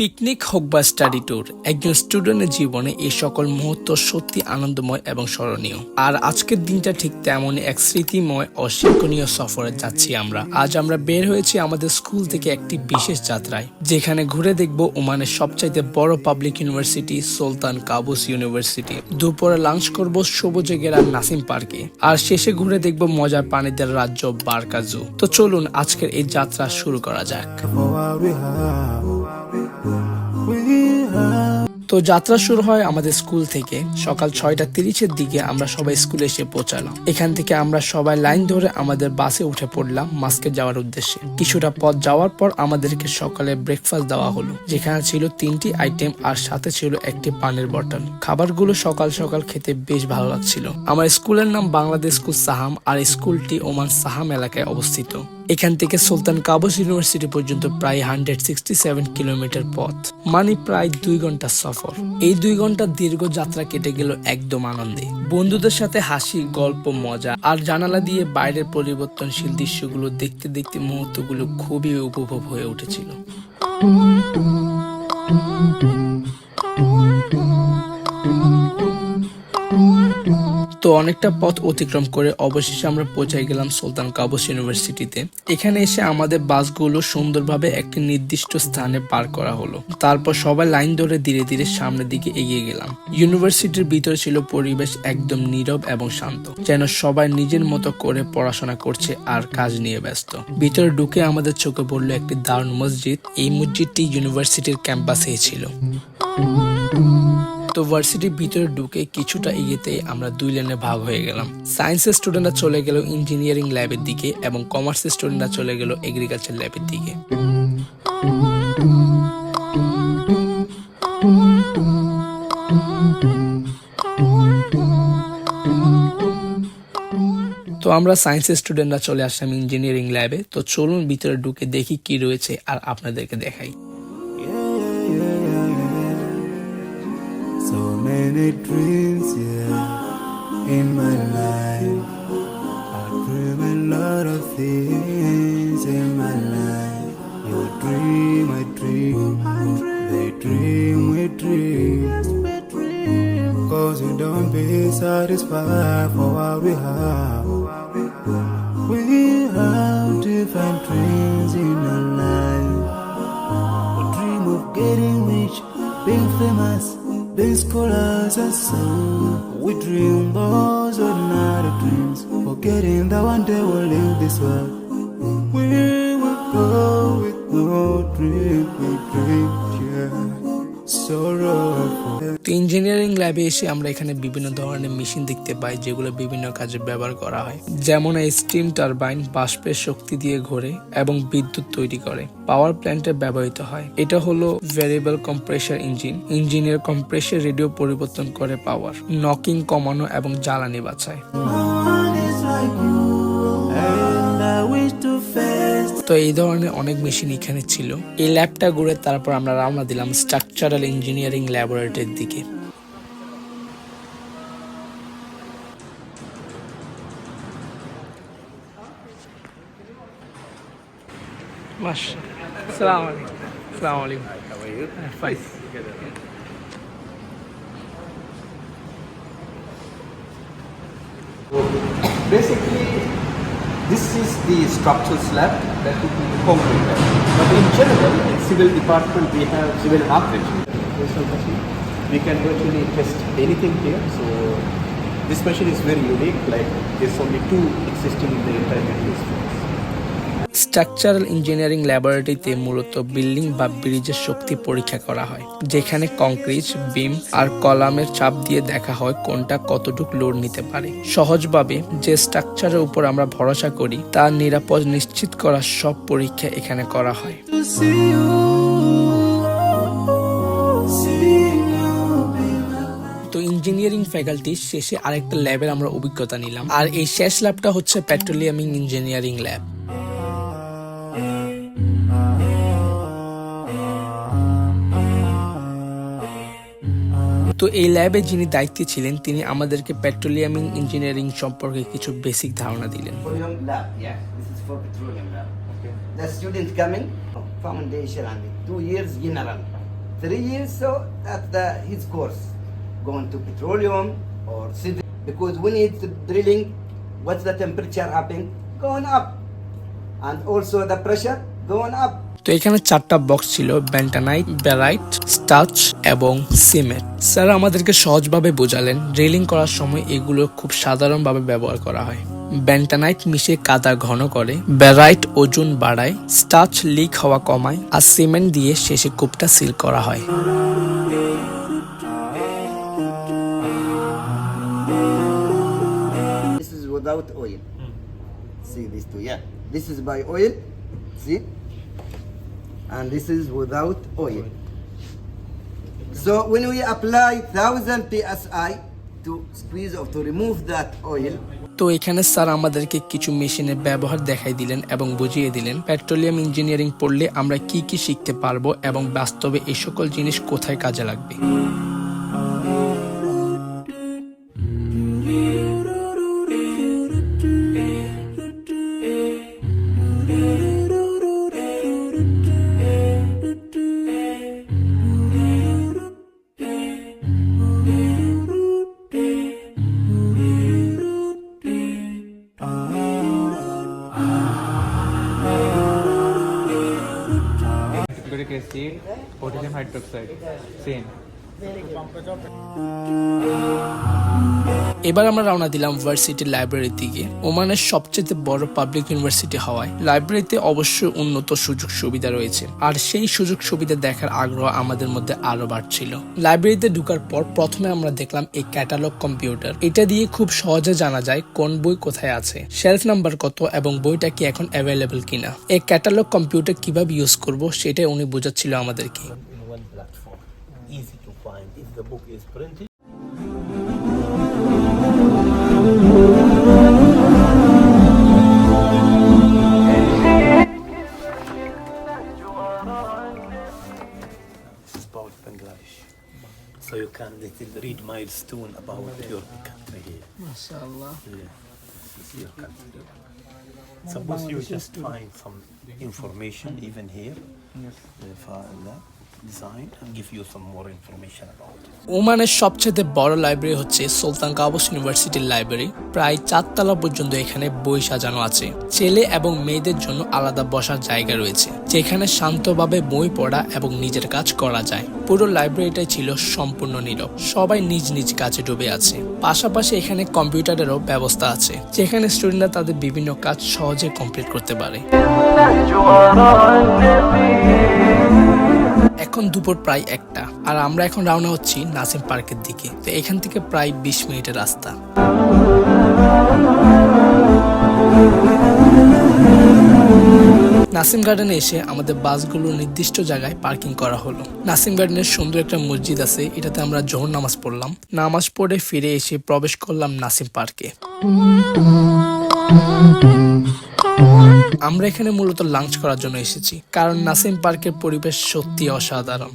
Picnic হোক বা study tour, একজন স্টুডেন্টের জীবনে এই সকল মুহূর্ত সত্যি আনন্দময় এবং স্মরণীয়। আর আজকের দিনটা ঠিক তেমনই এক স্মৃতিময় ও শিক্ষণীয় সফরে যাচ্ছি আমরা। আজ আমরা বের হয়েছি আমাদের স্কুল থেকে একটি বিশেষ যাত্রায়, যেখানে ঘুরে দেখব ওমানের সবচাইতে বড় public university, Sultan Qaboos university. দুপুরে লাঞ্চ করব সবুজে গেরার নাসিম পার্কে, আর শেষে ঘুরে দেখব মজার প্রাণীদের রাজ্য বারকাজু তো চলুন আজকের এই যাত্রা শুরু করা যাক। তো যাত্রা শুরু হয় আমাদের স্কুল থেকে। সকাল ছয়টা তিরিশের দিকে আমরা সবাই স্কুলে এসে পৌঁছালাম। এখান থেকে আমরা সবাই লাইন ধরে আমাদের বাসে উঠে পড়লাম মাস্কে যাওয়ার উদ্দেশ্যে। কিছুটা পথ যাওয়ার পর আমাদেরকে সকালে ব্রেকফাস্ট দেওয়া হলো, যেখানে ছিল তিনটি আইটেম আর সাথে ছিল একটি পানের বটল। খাবারগুলো সকাল সকাল খেতে বেশ ভালো লাগছিল। আমার স্কুলের নাম বাংলাদেশ স্কুল সাহাম আর স্কুলটি ওমান সাহাম এলাকায় অবস্থিত। এখান থেকে সুলতান কাবুস ইউনিভার্সিটি পর্যন্ত প্রায় হান্ড্রেড সিক্সটি সেভেন কিলোমিটার পথ মানে প্রায় দুই ঘণ্টার সফর এই দুই ঘণ্টা দীর্ঘ যাত্রা কেটে গেল একদম আনন্দে বন্ধুদের সাথে হাসি গল্প মজা আর জানালা দিয়ে বাইরের পরিবর্তনশীল দৃশ্যগুলো দেখতে দেখতে মুহূর্তগুলো খুবই উপভোগ হয়ে উঠেছিল তো অনেকটা পথ অতিক্রম করে অবশেষে আমরা পৌঁছে গেলাম সুলতান কাবুস ইউনিভার্সিটিতে। এখানে এসে আমাদের বাসগুলো সুন্দরভাবে একটি নির্দিষ্ট স্থানে পার করা হলো। তারপর সবাই লাইন ধরে ধীরে ধীরে সামনের দিকে এগিয়ে গেলাম। ইউনিভার্সিটির ভিতরে ছিল পরিবেশ একদম নীরব এবং শান্ত, যেন সবাই নিজের মতো করে পড়াশোনা করছে আর কাজ নিয়ে ব্যস্ত। ভিতরে ঢুকে আমাদের চোখে পড়ল একটি দারুণ মসজিদ। এই মসজিদটি ইউনিভার্সিটির ক্যাম্পাসেই ছিল। তো ভার্সিটির ভিতরে ঢুকে কিছুটা এগিয়েতে আমরা দুই লেনে ভাগ হয়ে গেলাম। সায়েন্সের স্টুডেন্টরা চলে গেল ইঞ্জিনিয়ারিং ল্যাবের দিকে এবং কমার্সের স্টুডেন্টরা চলে গেল এগ্রিকালচার ল্যাবের দিকে। তো আমরা সায়েন্সের স্টুডেন্টরা চলে আসলাম ইঞ্জিনিয়ারিং ল্যাবে তো চলুন ভিতরে ঢুকে দেখি কি রয়েছে আর আপনাদেরকে দেখাই। So many dreams, yeah, in my life. I dream a lot of things in my life. You dream, I dream, they dream, we dream. Cause you don't be satisfied for what we have. We have different dreams in our life. We dream of getting rich, being famous, being scholars and so. We dream those ordinary dreams, forgetting that one day we'll leave this world. We will go with no dream, we dream, yeah. তো engineering ল্যাবে এসে আমরা এখানে বিভিন্ন ধরনের machine দেখতে পাই, যেগুলো বিভিন্ন কাজে ব্যবহার করা হয়। যেমন এই স্টিম টারবাইন বাষ্পের শক্তি দিয়ে ঘোরে এবং বিদ্যুৎ তৈরি করে পাওয়ার প্ল্যান্টে ব্যবহৃত হয়। এটা হলো ভ্যারিয়েবল কম্প্রেসার ইঞ্জিন ইঞ্জিনের কম্প্রেসার রেডিও পরিবর্তন করে পাওয়ার নকিং কমানো এবং জ্বালানি বাঁচায় তো এই ধরনের অনেক মেশিন এখানে ছিল এই ল্যাবটা ঘুরে তারপর আমরা রওনা দিলাম স্ট্রাকচারাল ইঞ্জিনিয়ারিং ল্যাবরেটরির দিকে আসসালামু আলাইকুম আসসালামু আলাইকুম How are you? Fine. Basically, this is the structural slab that would be concrete. But in general, in civil department, we have civil architecture. We can virtually test anything here. So this machine is very unique. Like there's only two existing in the entire Middle East. Structural engineering ল্যাবরেটরিতে মূলত building বা ব্রিজের শক্তি পরীক্ষা করা হয়, যেখানে concrete, বিম আর কলামের চাপ দিয়ে দেখা হয় কোনটা কতটুকু লোড নিতে পারে। সহজভাবে যে স্ট্রাকচারের উপর আমরা ভরসা করি তার নিরাপদ নিশ্চিত করার সব পরীক্ষা এখানে করা হয়। তো ইঞ্জিনিয়ারিং ফ্যাকাল্টি শেষে আরেকটা ল্যাবের আমরা অভিজ্ঞতা নিলাম, আর এই শেষ ল্যাবটা হচ্ছে পেট্রোলিয়ামিং ইঞ্জিনিয়ারিং ল্যাব তো এই ল্যাবে যিনি দায়িত্বে ছিলেন তিনি আমাদেরকে পেট্রোলিয়ামিং ইঞ্জিনিয়ারিং সম্পর্কে কিছু বেসিক ধারণা দিলেন. The students coming, foundation and two years general. three years, so that's the, his course. Going to petroleum or civil. Because when it's drilling, what's the temperature happening? Going up. And also the pressure going up. তো এখানে চারটা box ছিল bentonite barite starch এবং cement sir আমাদেরকে সহজভাবে বোঝালেন railing করার সময় এগুলো খুব সাধারণভাবে ব্যবহার করা হয় ব্যান্টানাইট মিশে কাদা ঘন করে ব্যারাইট ওজন বাড়ায় স্টাচ লিক হওয়া কমায় আর সিমেন্ট দিয়ে শেষে কূপটা সিল করা হয় without oil. See these two, yeah. This is by oil, see? And this is without oil. So when we apply 1000 psi to squeeze or to remove that oil, তো এখানে sir আমাদেরকে কিছু মেশিনের ব্যবহার দেখাই দিলেন এবং বুঝিয়ে দিলেন পেট্রোলিয়াম ইঞ্জিনিয়ারিং পড়লে আমরা কি কি শিখতে পারব এবং বাস্তবে এই সকল জিনিস কোথায় কাজে লাগবে এবার আমরা রওনা দিলাম ভার্সিটি লাইব্রেরির দিকে। ওমানের সবচেয়ে বড় পাবলিক ইউনিভার্সিটি হওয়ায় লাইব্রেরিতে অবশ্যই উন্নত সুযোগ সুবিধা রয়েছে। আর সেই সুযোগ সুবিধা দেখার আগ্রহ আমাদের মধ্যে আরও বাড়ছিল। লাইব্রেরিতে ঢুকার পর প্রথমে আমরা দেখলাম এই ক্যাটালগ কম্পিউটার এটা দিয়ে খুব সহজে জানা যায় কোন বই কোথায় আছে শেলফ নাম্বার কত এবং বইটা কি এখন অ্যাভেলেবল কিনা। এই ক্যাটালগ কম্পিউটার কীভাবে ইউজ করব সেটাই উনি বোঝাচ্ছিল আমাদেরকে। Little read milestone about your country here. Yeah. This is your country. Suppose you just find some information even here. Yes. Design and give you some more information about it. ওমানের সবচেয়ে বড় library হচ্ছে সুলতান Qaboos ইউনিভার্সিটির library প্রায় চারতলা পর্যন্ত এখানে বই সাজানো আছে। ছেলে এবং মেয়েদের জন্য আলাদা বসার জায়গা রয়েছে যেখানে শান্তভাবে বই পড়া এবং নিজের কাজ করা যায়। পুরো লাইব্রেরিটাই ছিল সম্পূর্ণ নীরব। সবাই নিজ নিজ কাজে ডুবে আছে। পাশাপাশি এখানে কম্পিউটারেরও ব্যবস্থা আছে যেখানে স্টুডেন্টরা তাদের বিভিন্ন কাজ সহজে কমপ্লিট করতে পারে। এখন দুপুর প্রায় একটা আর আমরা এখন রওনা হচ্ছি নাসিম পার্কের দিকে তো এখান থেকে প্রায় বিশ মিনিটের রাস্তা নাসিম গার্ডেনে এসে আমাদের বাসগুলো নির্দিষ্ট জায়গায় পার্কিং করা হলো নাসিম গার্ডেনের সুন্দর একটা মসজিদ আছে এটাতে আমরা জোহর নামাজ পড়লাম নামাজ পড়ে ফিরে এসে প্রবেশ করলাম নাসিম পার্কে আমরা এখানে মূলত লাঞ্চ করার জন্য এসেছি কারণ নাসিম পার্কের পরিবেশ সত্যি অসাধারণ।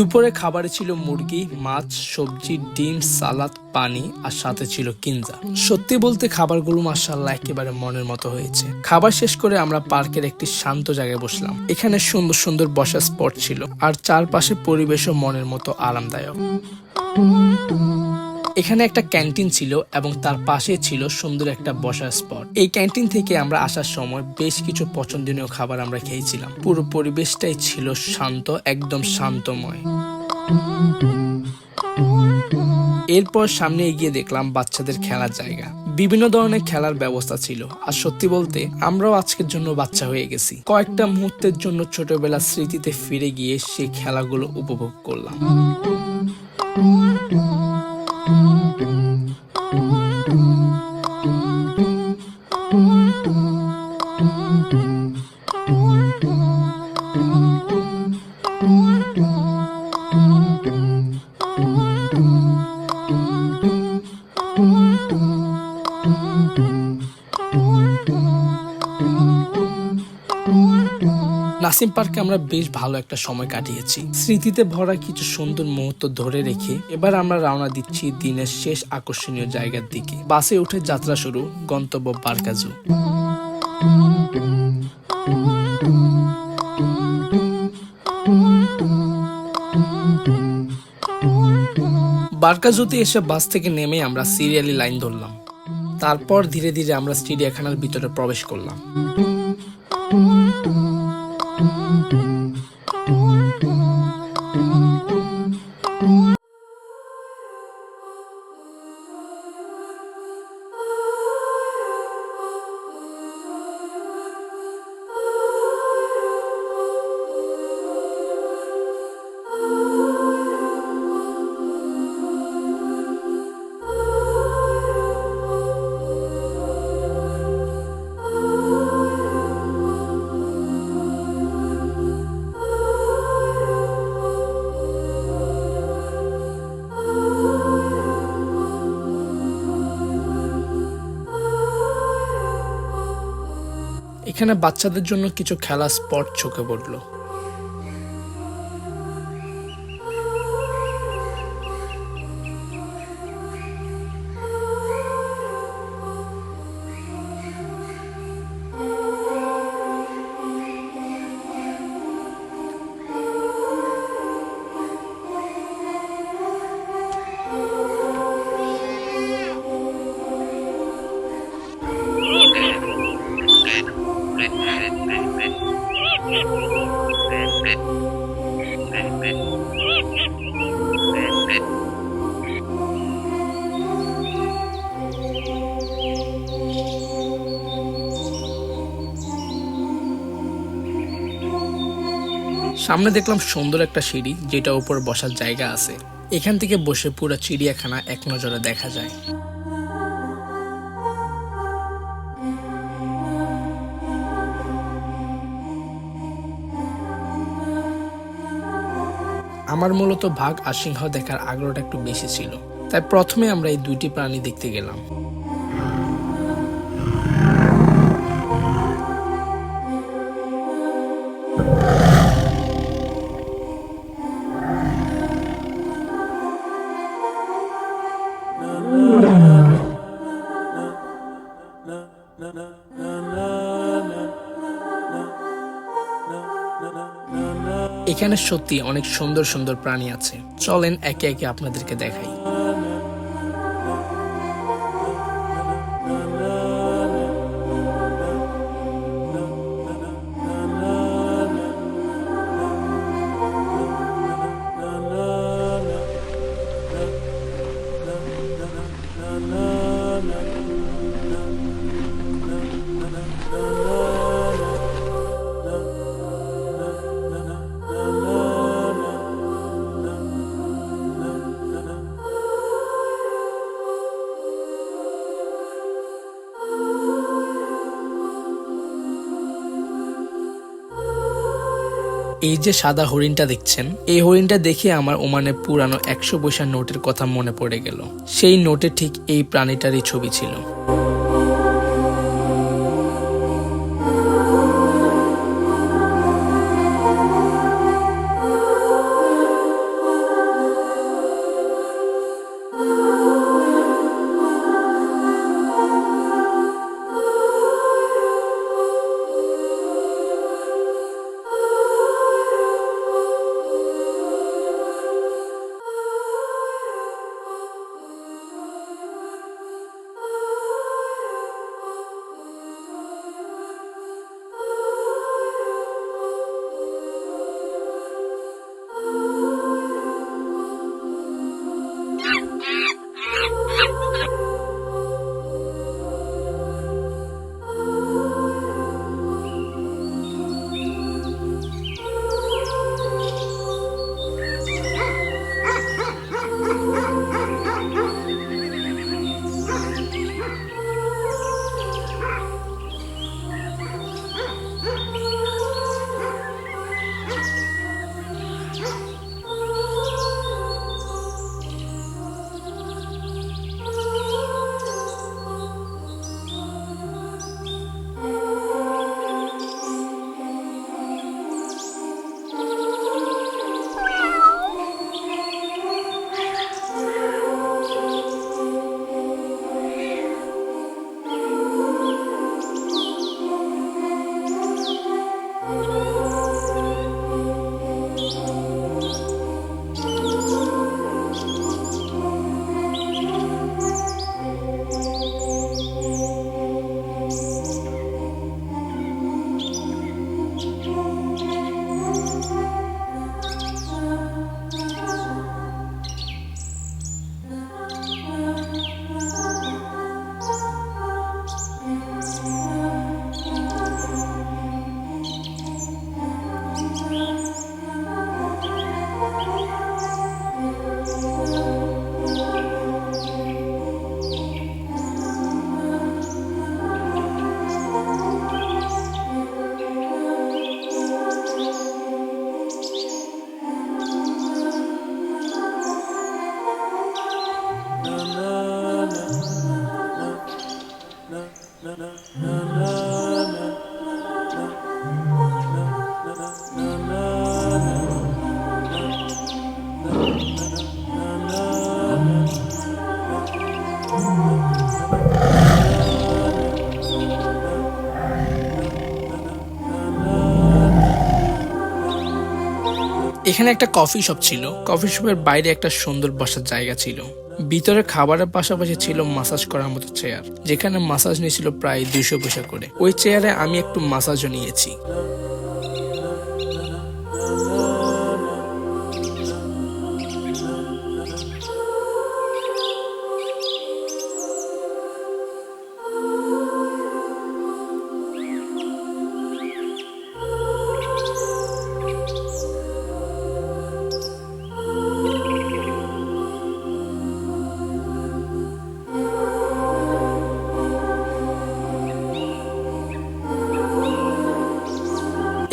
দুপুরে খাবারে ছিল মুরগি, মাছ, সবজি, ডিম, সালাদ, পানি আর সাথে ছিল কিনজা। সত্যি বলতে খাবারগুলো মাসাল্লাহ একেবারে মনের মতো হয়েছে। খাবার শেষ করে আমরা পার্কের একটি শান্ত জায়গায় বসলাম। এখানে সুন্দর সুন্দর বসার স্পট ছিল আর চারপাশে পরিবেশও মনের মতো আরামদায়ক। এখানে একটা ক্যান্টিন ছিল এবং তার পাশে ছিল সুন্দর একটা বসার স্পট। এই ক্যান্টিন থেকে আমরা আসার সময় বেশ কিছু পছন্দনীয় খাবার আমরা খেয়েছিলাম। পুরো পরিবেশটাই ছিল শান্ত, একদম শান্তময়। এরপর সামনে এগিয়ে দেখলাম বাচ্চাদের খেলার জায়গা। বিভিন্ন ধরনের খেলার ব্যবস্থা ছিল। আর সত্যি বলতে, আমরাও আজকের জন্য বাচ্চা হয়ে গেছি। কয়েকটা মুহূর্তের জন্য ছোটবেলার স্মৃতিতে ফিরে গিয়ে সেই খেলাগুলো উপভোগ করলাম। Thank you. নাসিম পার্কে আমরা বেশ ভালো একটা সময় কাটিয়েছি। স্মৃতিতে ভরা কিছু সুন্দর মুহূর্ত ধরে রেখে এবার আমরা রওনা দিচ্ছি দিনের শেষ আকর্ষণীয় জায়গার দিকে। বাসে উঠে যাত্রা শুরু, গন্তব্য বারকাজু বারকাজুতে এসে বাস থেকে নেমে আমরা সিরিয়ালি লাইন ধরলাম। তারপর ধীরে ধীরে আমরা চিড়িয়াখানার ভিতরে প্রবেশ করলাম। এখানে বাচ্চাদের জন্য কিছু খেলা স্পট চোখে পড়ল। সামনে দেখলাম সুন্দর একটা সিঁড়ি যেটা উপর বসার জায়গা আছে। এখান থেকে বসে পুরো চিড়িয়াখানা এক নজরে দেখা যায়। আমার মূলত ভাগ আর সিংহ দেখার আগ্রহটা একটু বেশি ছিল। তাই প্রথমে আমরা এই দুইটি প্রাণী দেখতে গেলাম। এখানে সত্যি অনেক সুন্দর সুন্দর প্রাণী আছে। চলেন একে একে আপনাদেরকে দেখাই। এই যে সাদা হরিণটা দেখছেন, এই হরিণটা দেখে আমার ওমানে পুরানো একশো পয়সার নোটের কথা মনে পড়ে গেল। সেই নোটে ঠিক এই প্রাণীটারই ছবি ছিল। এখানে একটা কফি শপ ছিল। কফি শপের বাইরে একটা সুন্দর বসার জায়গা ছিল। ভিতরে খাবারের পাশাপাশি ছিল মাসাজ করার মতো চেয়ার যেখানে মাসাজ নিয়েছিল প্রায় দুইশো পয়সা করে। ওই চেয়ারে আমি একটু মাসাজও নিয়েছি।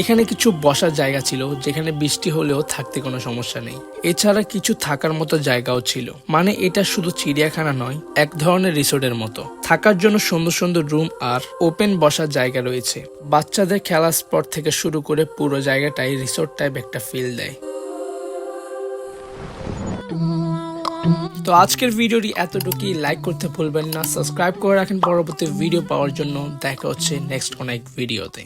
এখানে কিছু বসার জায়গা ছিল, যেখানে বৃষ্টি হলেও থাকতে কোনো সমস্যা নেই। এছাড়া কিছু থাকার মতো জায়গাও ছিল। মানে এটা শুধু চিড়িয়াখানা নয়, এক ধরনের রিসোর্টের মতো। থাকার জন্য সুন্দর সুন্দর রুম আর ওপেন বসার জায়গা রয়েছে। বাচ্চাদের খেলার স্পট থেকে শুরু করে পুরো জায়গাটাই রিসোর্ট টাইপ একটা ফিল দেয়। তো আজকের ভিডিওটি এতটুকুই। লাইক করতে ভুলবেন না। সাবস্ক্রাইব করে রাখেন। পরবর্তী ভিডিও পাওয়ার জন্য। দেখা হচ্ছে নেক্সট অনেক ভিডিওতে